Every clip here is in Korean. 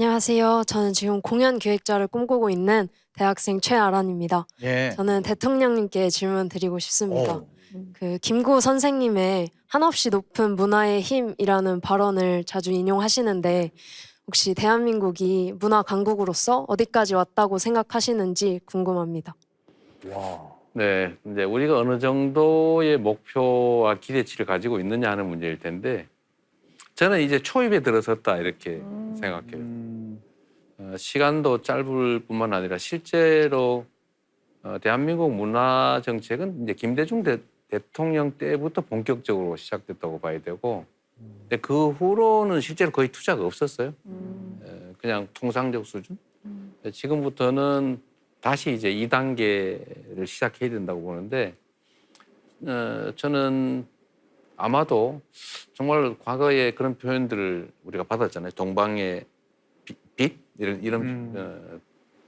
안녕하세요. 저는 지금 공연 기획자를 꿈꾸고 있는 대학생 최아란입니다. 예. 저는 대통령님께 질문 드리고 싶습니다. 오. 그 김구 선생님의 한없이 높은 문화의 힘이라는 발언을 자주 인용하시는데 혹시 대한민국이 문화 강국으로서 어디까지 왔다고 생각하시는지 궁금합니다. 와. 네, 이제 우리가 어느 정도의 목표와 기대치를 가지고 있느냐 하는 문제일 텐데 저는 이제 초입에 들어섰다 이렇게 생각해요. 음. 어, 시간도 짧을 뿐만 아니라 실제로 어, 대한민국 문화 정책은 이제 김대중 대, 대통령 때부터 본격적으로 시작됐다고 봐야 되고 근데 그 후로는 실제로 거의 투자가 없었어요. 에, 그냥 통상적 수준. 근데 지금부터는 다시 이제 2단계를 시작해야 된다고 보는데 어, 저는 아마도 정말 과거에 그런 표현들을 우리가 받았잖아요. 동방의 빛, 빛? 이런 이런 음. 어,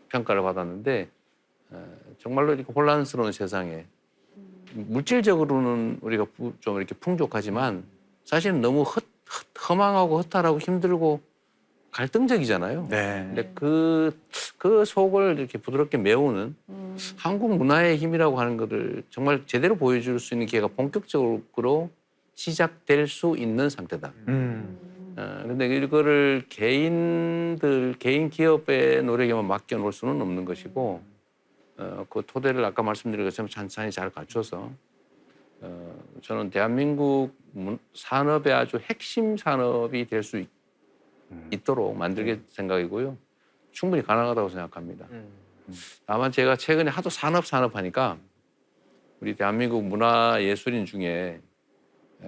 평가를 받았는데 어, 정말로 이렇게 혼란스러운 세상에 물질적으로는 우리가 부- 좀 이렇게 풍족하지만 사실은 너무 헛, 헛, 허망하고 허탈하고 힘들고 갈등적이잖아요. 네. 근데 그, 그 속을 이렇게 부드럽게 메우는 한국 문화의 힘이라고 하는 것을 정말 제대로 보여줄 수 있는 기회가 본격적으로 시작될 수 있는 상태다. 음. 어, 근데 이거를 개인들, 개인 기업의 노력에만 맡겨 놓을 수는 없는 것이고, 어, 그 토대를 아까 말씀드린 것처럼 찬찬히 잘 갖춰서, 어, 저는 대한민국 문- 산업의 아주 핵심 산업이 될 수 있도록 만들게 생각이고요. 충분히 가능하다고 생각합니다. 다만 제가 최근에 하도 산업 산업 하니까 우리 대한민국 문화 예술인 중에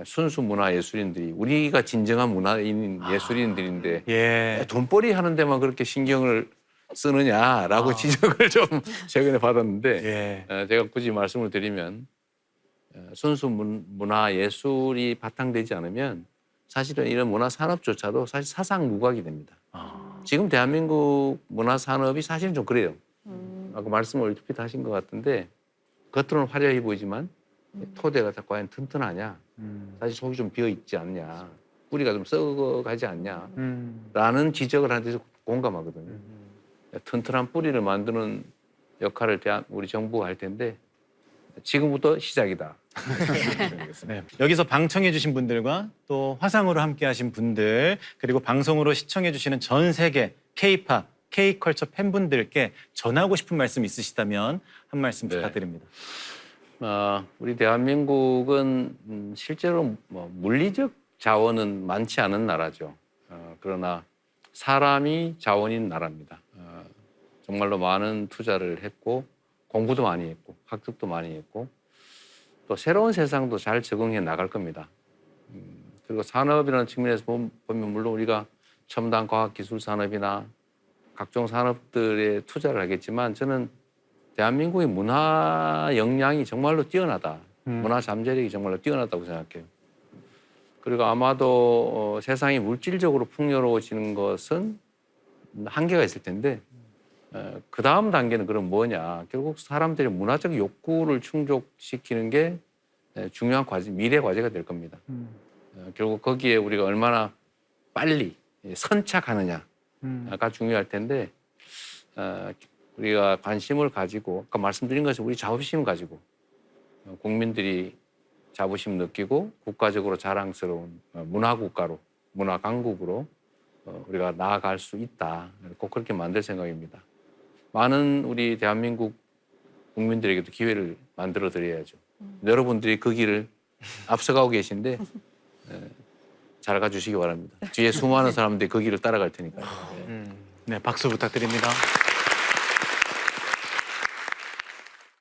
순수 문화 예술인들이 우리가 진정한 문화인 예술인들인데 예. 돈벌이 하는 데만 그렇게 신경을 쓰느냐라고 아. 지적을 좀 최근에 받았는데 예. 어, 제가 굳이 말씀을 드리면 어, 순수 문, 문화 예술이 바탕되지 않으면 사실은 이런 문화 산업조차도 사실 사상 무각이 됩니다. 아. 지금 대한민국 문화 산업이 사실은 좀 그래요. 아까 말씀을 얼핏 하신 것 같은데 겉으로는 화려해 보이지만 토대가 다 과연 튼튼하냐? 음. 사실 속이 좀 비어 있지 않냐? 뿌리가 좀 썩어가지 않냐? 음. 라는 지적을 하는데서 공감하거든요. 튼튼한 뿌리를 만드는 역할을 대한 우리 정부가 할 텐데 지금부터 시작이다. 네. 여기서 방청해 주신 분들과 또 화상으로 함께 하신 분들 그리고 방송으로 시청해 주시는 전 세계 K-팝, K-컬처 팬분들께 전하고 싶은 말씀 있으시다면 한 말씀 네. 부탁드립니다. 어, 우리 대한민국은 음, 실제로 뭐 물리적 자원은 많지 않은 나라죠. 어, 그러나 사람이 자원인 나라입니다. 어, 정말로 많은 투자를 했고 공부도 많이 했고 학습도 많이 했고 또 새로운 세상도 잘 적응해 나갈 겁니다. 음, 그리고 산업이라는 측면에서 보- 보면 물론 우리가 첨단 과학 기술 산업이나 각종 산업들에 투자를 하겠지만 저는 대한민국의 문화 역량이 정말로 뛰어나다. 음. 문화 잠재력이 정말로 뛰어나다고 생각해요. 그리고 아마도 어, 세상이 물질적으로 풍요로워지는 것은 한계가 있을 텐데 그 다음 단계는 그럼 뭐냐? 결국 사람들의 문화적 욕구를 충족시키는 게 에, 중요한 과제, 미래 과제가 될 겁니다. 음. 어, 결국 거기에 우리가 얼마나 빨리 예, 선착하느냐가 음. 중요할 텐데 어, 우리가 관심을 가지고 아까 말씀드린 것처럼 우리 자부심을 가지고 어, 국민들이 자부심 느끼고 국가적으로 자랑스러운 어, 문화 국가로 문화 강국으로 어, 우리가 나아갈 수 있다. 꼭 그렇게 만들 생각입니다. 많은 우리 대한민국 국민들에게도 기회를 만들어 드려야죠. 여러분들이 그 길을 앞서가고 계신데 에, 잘 가주시기 바랍니다. 뒤에 수많은 사람들이 그 길을 따라갈 테니까요. 네. 네, 박수 부탁드립니다.